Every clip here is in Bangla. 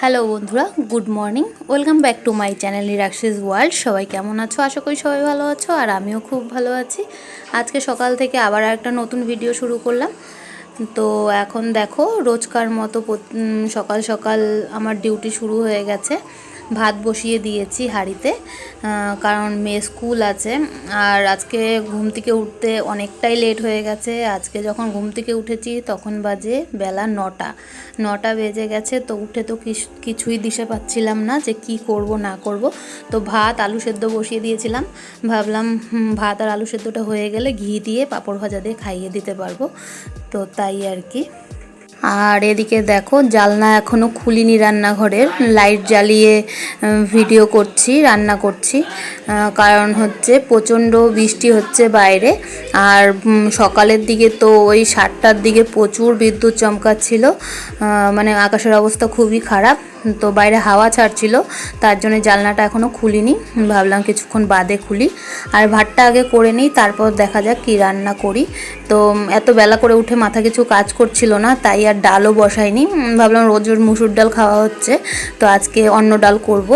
হ্যালো বন্ধুরা। Good morning welcome back to my channel নিরাক্সিস world সবাই কেমন আছো? আশা করি সবাই ভালো আছো, আর আমিও খুব ভালো আছি। আজকে সকাল থেকে আবার একটা নতুন ভিডিও শুরু করলাম। তো এখন দেখো, রোজকার মতো সকাল সকাল আমার ডিউটি শুরু হয়ে গেছে। ভাত বসিয়ে দিয়েছি হাঁড়িতে কারণ মেয়ে স্কুল আছে। আর আজকে ঘুম থেকে উঠতে অনেকটাই লেট হয়ে গেছে। আজকে যখন ঘুম থেকে উঠেছি তখন বাজে বেলা নটা। নটা বেজে গেছে, তো উঠে তো কিছুই দিশে পাচ্ছিলাম না যে কি করব, না করব। তো ভাত আলু সেদ্ধ বসিয়ে দিয়েছিলাম। ভাবলাম ভাত আর আলু সেদ্ধটা হয়ে গেলে ঘি দিয়ে পাঁপড় ভাজা দিয়ে খাইয়ে দিতে পারব। তো তাই আর কি। আর এদিকে দেখো, জালনা এখনও খুলিনি রান্নাঘরের। লাইট জ্বালিয়ে ভিডিও করছি, রান্না করছি। কারণ হচ্ছে প্রচণ্ড বৃষ্টি হচ্ছে বাইরে। আর সকালের দিকে তো ওই সাতটার দিকে প্রচুর বিদ্যুৎ চমকাচ্ছিল। মানে আকাশের অবস্থা খুবই খারাপ, তো বাইরে হাওয়া ছাড়ছিল। তার জন্য জালনাটা এখনও খুলিনি। ভাবলাম কিছুক্ষণ বাদে খুলি। আর ভাতটা আগে করে নিই, তারপর দেখা যাক কী রান্না করি। তো এত বেলা করে উঠে মাথা কিছু কাজ করছিল না, তাই আর ডালও বসাইনি। ভাবলাম রোজ রোজ মুসুর ডাল খাওয়া হচ্ছে, তো আজকে অন্য ডাল করব।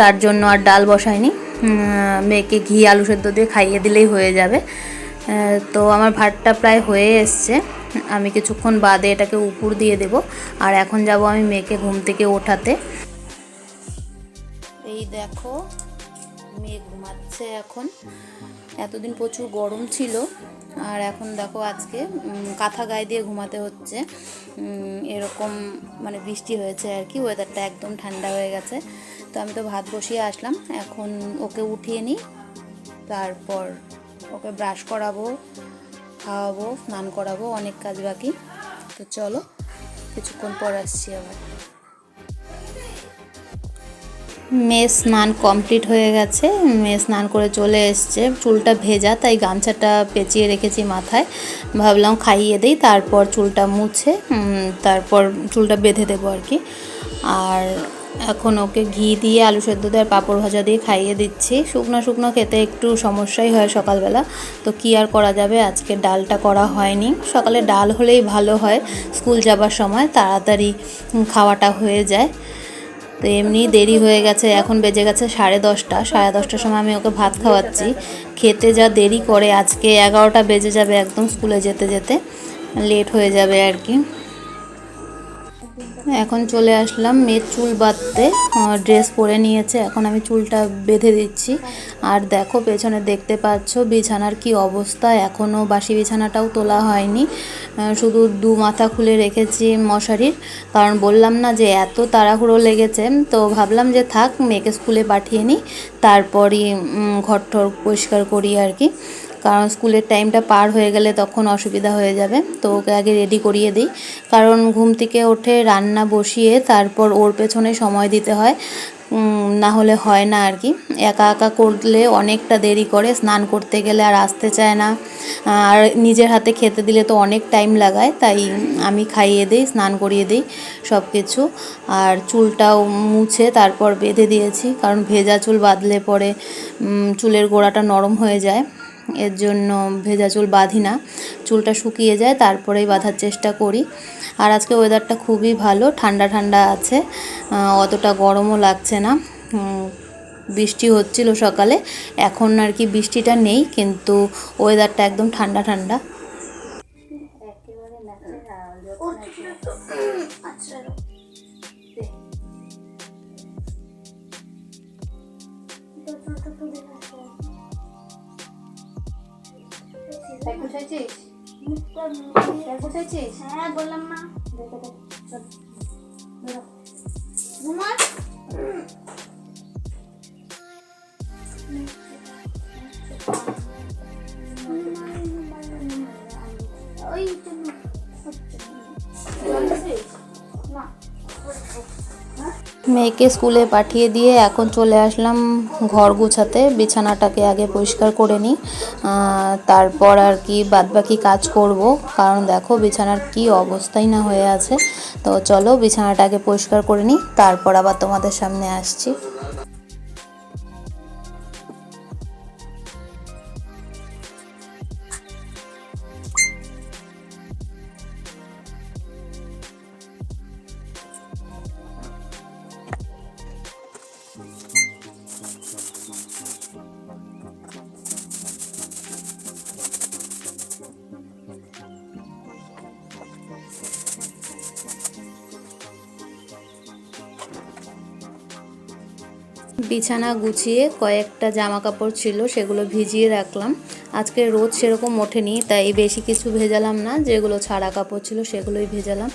তার জন্য আর ডাল বসাইনি। মেয়েকে ঘি, আলু সেদ্ধ দিয়ে খাইয়ে দিলেই হয়ে যাবে। তো আমার ভাতটা প্রায় হয়ে এসছে। আমি কিছুক্ষণ বাদে এটাকে উপর দিয়ে দেব। আর এখন যাব আমি মেয়েকে ঘুম থেকে ওঠাতে। এই দেখো, মেয়ে ঘুমাচ্ছে এখন। এতদিন প্রচুর গরম ছিল। আর এখন দেখো আজকে কাঁথা গায়ে দিয়ে ঘুমাতে হচ্ছে। এরকম মানে বৃষ্টি হয়েছে আর কি ওয়েদারটা একদম ঠান্ডা হয়ে গেছে। তো আমি তো ভাত বসিয়ে আসলাম, এখন ওকে উঠিয়ে নিই, তারপর ওকে ব্রাশ করাবো, খাওয়াবো, স্নান করাবো, অনেক কাজ বাকি। তো চলো, কিছুক্ষণ পর আসছি আবার। মেয়ে স্নান কমপ্লিট হয়ে গেছে। মেয়ে স্নান করে চলে এসছে। চুলটা ভেজা, তাই গামছাটা পেঁচিয়ে রেখেছি মাথায়। ভাবলাম খাইয়ে দিই, তারপর চুলটা মুছে তারপর চুলটা বেঁধে দেবো আর কি। আর এখন ওকে ঘি দিয়ে আলু সেদ্ধ দিয়ে আর পাঁপড় ভাজা দিয়ে খাইয়ে দিচ্ছি। শুকনো শুকনো খেতে একটু সমস্যাই হয় সকালবেলা। তো কি আর করা যাবে? আজকে ডালটা করা হয়নি। সকালে ডাল হলেই ভালো হয়। স্কুল যাবার সময় তাড়াতাড়ি খাওয়াটা হয়ে যায়। তো এমনি দেরি হয়ে গেছে, এখন বেজে গেছে সাড়ে দশটা। সাড়ে দশটার সময় আমি ওকে ভাত খাওয়াচ্ছি। খেতে যা দেরি করে, আজকে এগারোটা বেজে যাবে একদম স্কুলে যেতে যেতে। লেট হয়ে যাবে আর কি। এখন চলে আসলাম মেয়ের চুল বাঁধতে। ড্রেস পরে নিয়েছে। এখন আমি চুলটা বেঁধে দিচ্ছি। আর দেখো, পেছনে দেখতে পাচ্ছ বিছানার কি অবস্থা। এখনও বাসি বিছানাটাও তোলা হয়নি। শুধু দু মাথা খুলে রেখেছি মশারির। কারণ বললাম না যে এত তাড়াহুড়ো লেগেছে। তো ভাবলাম যে থাক, মেয়েকে স্কুলে পাঠিয়ে নিই। তারপরই ঘর টর পরিষ্কার করি আর কি। কারণ স্কুলের টাইমটা পার হয়ে গেলে তখন অসুবিধা হয়ে যাবে। তো ওকে আগে রেডি করিয়ে দিই। কারণ ঘুম থেকে ওঠে, রান্না বসিয়ে তারপর ওর পেছনে সময় দিতে হয়। না হলে হয় না আর কি। একা একা করলে অনেকটা দেরি করে। স্নান করতে গেলে আর আসতে চায় না। আর নিজের হাতে খেতে দিলে তো অনেক টাইম লাগায়। তাই আমি খাইয়ে দিই, স্নান করিয়ে দিই সব কিছু আর চুলটাও মুছে তারপর বেঁধে দিয়েছি। কারণ ভেজা চুল বাঁধলে পরে চুলের গোড়াটা নরম হয়ে যায়। এর জন্য ভেজা চুল বাঁধি না। চুলটা শুকিয়ে যায় তারপরেই বাঁধার চেষ্টা করি। আর আজকে ওয়েদারটা খুবই ভালো ঠান্ডা ঠান্ডা আছে অতটা গরমও লাগছে না। বৃষ্টি হচ্ছিল সকালে এখন আর কি বৃষ্টিটা নেই কিন্তু ওয়েদারটা একদম ঠান্ডা ঠান্ডা। হ্যাঁ বললাম না ঘুমার ওই মেয়েকে স্কুলে পাঠিয়ে দিয়ে এখন চলে আসলাম ঘর গুছাতে। বিছানাটাকে আগে পরিষ্কার করে নিই তারপর আর কি বাদবাকি কাজ করব। কারণ দেখো বিছানার কি অবস্থাই না হয়ে আছে। তো চলো বিছানাটাকে পরিষ্কার করে নিই, তারপর আবার তোমাদের সামনে আসছি। বিছানা গুছিয়ে কয়েকটা জামা কাপড় ছিল, সেগুলো ভিজিয়ে রাখলাম। আজকে রোদ সেরকম ওঠেনি, তাই বেশি কিছু ভেজালাম না। যেগুলো ছাড়া কাপড় ছিল সেগুলোই ভেজালাম।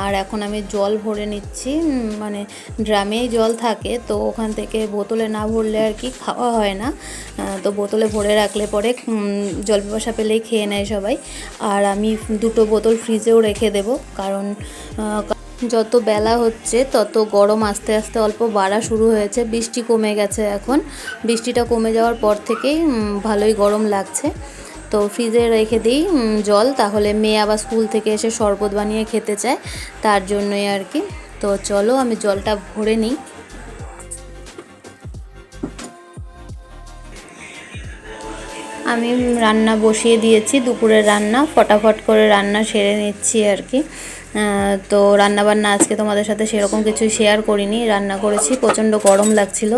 আর এখন আমি জল ভরে নিচ্ছি মানে ড্রামেই জল থাকে, তো ওখান থেকে বোতলে না ভরলে আর কি খাওয়া হয় না। তো বোতলে ভরে রাখলে পরে জল পিপাসা পেলেই খেয়ে নেয় সবাই। আর আমি দুটো বোতল ফ্রিজেও রেখে দেবো, কারণ যত বেলা হচ্ছে, তত গরম আস্তে আস্তে অল্প বাড়া শুরু হয়েছে। বৃষ্টি কমে গেছে এখন। বৃষ্টিটা কমে যাওয়ার পর থেকেই ভালোই গরম লাগছে। তো ফ্রিজে রেখে দিই জল। তাহলে মেয়ে আবার স্কুল থেকে এসে শরবত বানিয়ে খেতে চায়। তার জন্যই আর কি। তো চলো, আমি জলটা ভরে নিই। আমি রান্না বসিয়ে দিয়েছি। দুপুরের রান্না, ফটাফট করে রান্না সেরে নিচ্ছি আর কি। তো রান্না বান্না আজকে তোমাদের সাথে সেরকম কিছু শেয়ার করিনি। রান্না করেছি, প্রচণ্ড গরম লাগছিল,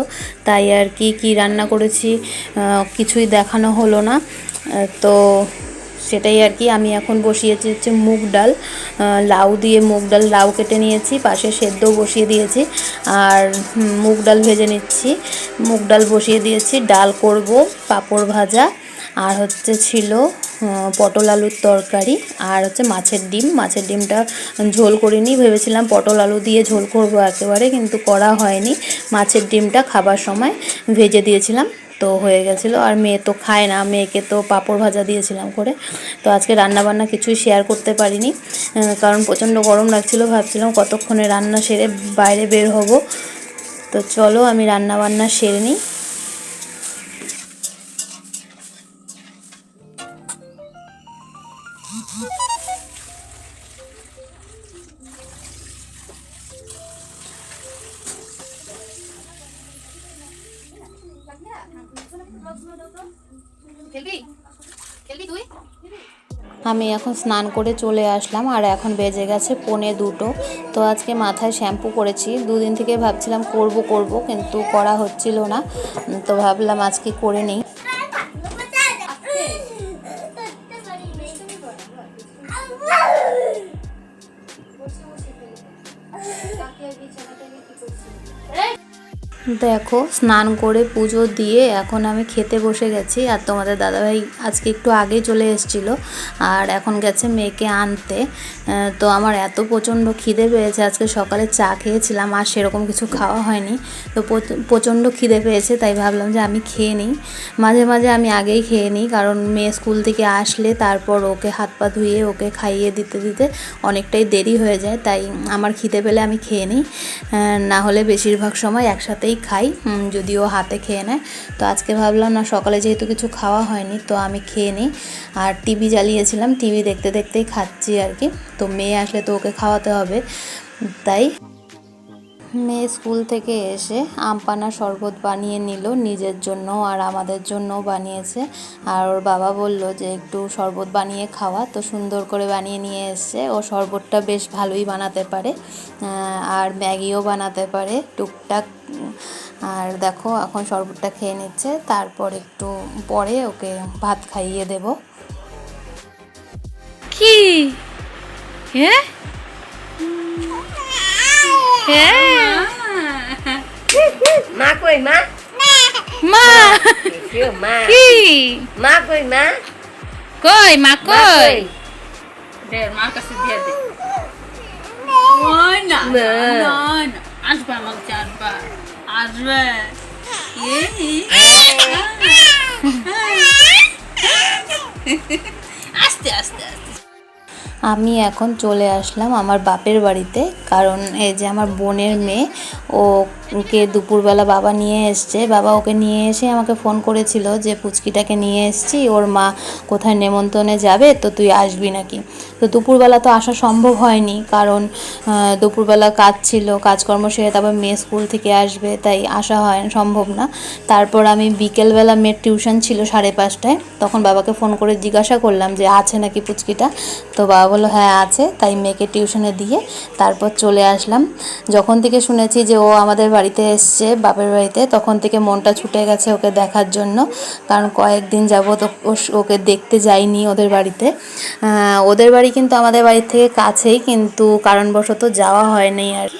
তাই আর কি কি রান্না করেছি কিছুই দেখানো হলো না। তো সেটাই আর কি, আমি এখন বসিয়েছি হচ্ছে মুগ ডাল লাউ দিয়ে মুগ ডাল, লাউ কেটে নিয়েছি, পাশে সেদ্ধ বসিয়ে দিয়েছি, আর মুগ ডাল ভেজে নিচ্ছি। মুগ ডাল বসিয়ে দিয়েছি, ডাল করব, পাঁপড় ভাজা, আর হচ্ছে ছিল পটল আলুর তরকারি আর হচ্ছে মাছের ডিম। মাছের ডিমটা ঝোল করিনি ভেবেছিলাম পটল আলু দিয়ে ঝোল করব একেবারে, কিন্তু করা হয়নি। মাছের ডিমটা খাবার সময় ভেজে দিয়েছিলাম, তো হয়ে গেছিল। আর মেয়ে তো খায় না, মেয়েকে তো পাঁপড় ভাজা দিয়েছিলাম করে। তো আজকে রান্না বান্না কিছুই শেয়ার করতে পারিনি কারণ প্রচণ্ড গরম লাগছিল। ভাবছিলাম কতক্ষণে রান্না সেরে বাইরে বের হব। তো চলো আমি রান্না বান্না সেরে নিই। আমি এখন স্নান করে চলে আসলাম আর এখন বেজে গেছে পোনে দুটো। তো আজকে মাথায় শ্যাম্পু করেছি। দুদিন থেকে ভাবছিলাম করব করব কিন্তু করা হচ্ছিল না। তো ভাবলাম আজকে করে নিই। দেখো, স্নান করে পুজো দিয়ে এখন আমি খেতে বসে গেছি। আর তোমাদের দাদাভাই আজকে একটু আগে চলে এসেছিল আর এখন গেছে মেয়েকে আনতে। তো আমার এত প্রচণ্ড খিদে পেয়েছে। আজকে সকালে চা খেয়েছিলাম আর সেরকম কিছু খাওয়া হয়নি। তো প্রচ- প্রচণ্ড খিদে পেয়েছে, তাই ভাবলাম যে আমি খেয়ে নিই। মাঝে মাঝে আমি আগেই খেয়ে নিই, কারণ মেয়ে স্কুল থেকে আসলে তারপর ওকে হাত পা ধুয়ে ওকে খাইয়ে দিতে দিতে অনেকটাই দেরি হয়ে যায়। তাই আমার খিদে পেলে আমি খেয়ে নিই। না হলে বেশিরভাগ সময় একসাথেই খাই যদিও হাতে খেয়ে নেয়। তো আজকে ভাবলাম না, সকালে যেহেতু কিছু খাওয়া হয়নি, তো আমি খেয়ে নিই। আর টিভি জ্বালিয়েছিলাম টিভি দেখতে দেখতেই খাচ্ছি আর কি। তো মেয়ে আসলে তো ওকে খাওয়াতে হবে, তাই মেয়ে স্কুল থেকে এসে আমপানা শরবত বানিয়ে নিল, নিজের জন্য আর আমাদের জন্যও বানিয়েছে। আর ওর বাবা বলল যে, একটু শরবত বানিয়ে খাওয়া। তো সুন্দর করে বানিয়ে নিয়ে এসছে। ও শরবতটা বেশ ভালোই বানাতে পারে আর ম্যাগিও বানাতে পারে টুকটাক। আর দেখো, এখন শরবতটা খেয়ে নিচ্ছে। তারপর একটু পরে ওকে ভাত খাইয়ে দেবো। কি? হ্যাঁ? হ্যাঁ? মা কই মা? মা। দেখিও মা। কি? মা কই মা? কই মা কই? দে মার কাছে দিয়ে দে। না না। না না আসবে আমার চারবার আসবে। আস্তে আস্তে আস্তে। আমি এখন চলে আসলাম আমার বাপের বাড়িতে কারণ এই যে আমার বোনের মেয়ে ওকে দুপুরবেলা বাবা নিয়ে এসছে। বাবা ওকে নিয়ে এসে আমাকে ফোন করেছিল যে, পুচকিটাকে নিয়ে এসছি, ওর মা কোথায় নেমন্তন্নে যাবে, তো তুই আসবি নাকি? তো দুপুরবেলা তো আসা সম্ভব হয়নি, কারণ দুপুরবেলা কাজ ছিল, কাজকর্ম সেরে তারপর মেয়ে স্কুল থেকে আসবে, তাই আসা হয়, সম্ভব না। তারপর আমি বিকেলবেলা মেয়ের টিউশন ছিল সাড়ে পাঁচটায়, তখন বাবাকে ফোন করে জিজ্ঞাসা করলাম যে, আছে নাকি পুচকিটা? তো বাবা বলল হ্যাঁ আছে। তাই মেয়েকে টিউশনে দিয়ে তারপর চলে আসলাম। যখন থেকে শুনেছি যে ও আমাদের বাড়িতে এসছে, বাপের বাড়িতে। তখন থেকে মনটা ছুটে গেছে ওকে দেখার জন্য। কারণ কয়েকদিন যাবত ওকে দেখতে যাইনি ওদের বাড়িতে। ওদের বাড়ি কিন্তু আমাদের বাড়ির থেকে কাছেই, কিন্তু কারণবশত যাওয়া হয়নি আর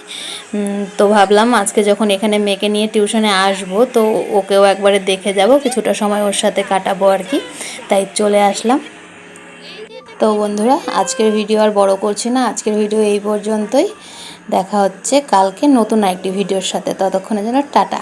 তো ভাবলাম আজকে যখন এখানে মেয়েকে নিয়ে টিউশনে আসব, তো ওকেও একবারে দেখে যাব। কিছুটা সময় ওর সাথে কাটাবো আর কি। তাই চলে আসলাম। তো বন্ধুরা, আজকের ভিডিও আর বড় করছি না। আজকের ভিডিও এই পর্যন্তই। দেখা হচ্ছে কালকে নতুন আরেকটি ভিডিওর সাথে। ততক্ষণের জন্য টাটা।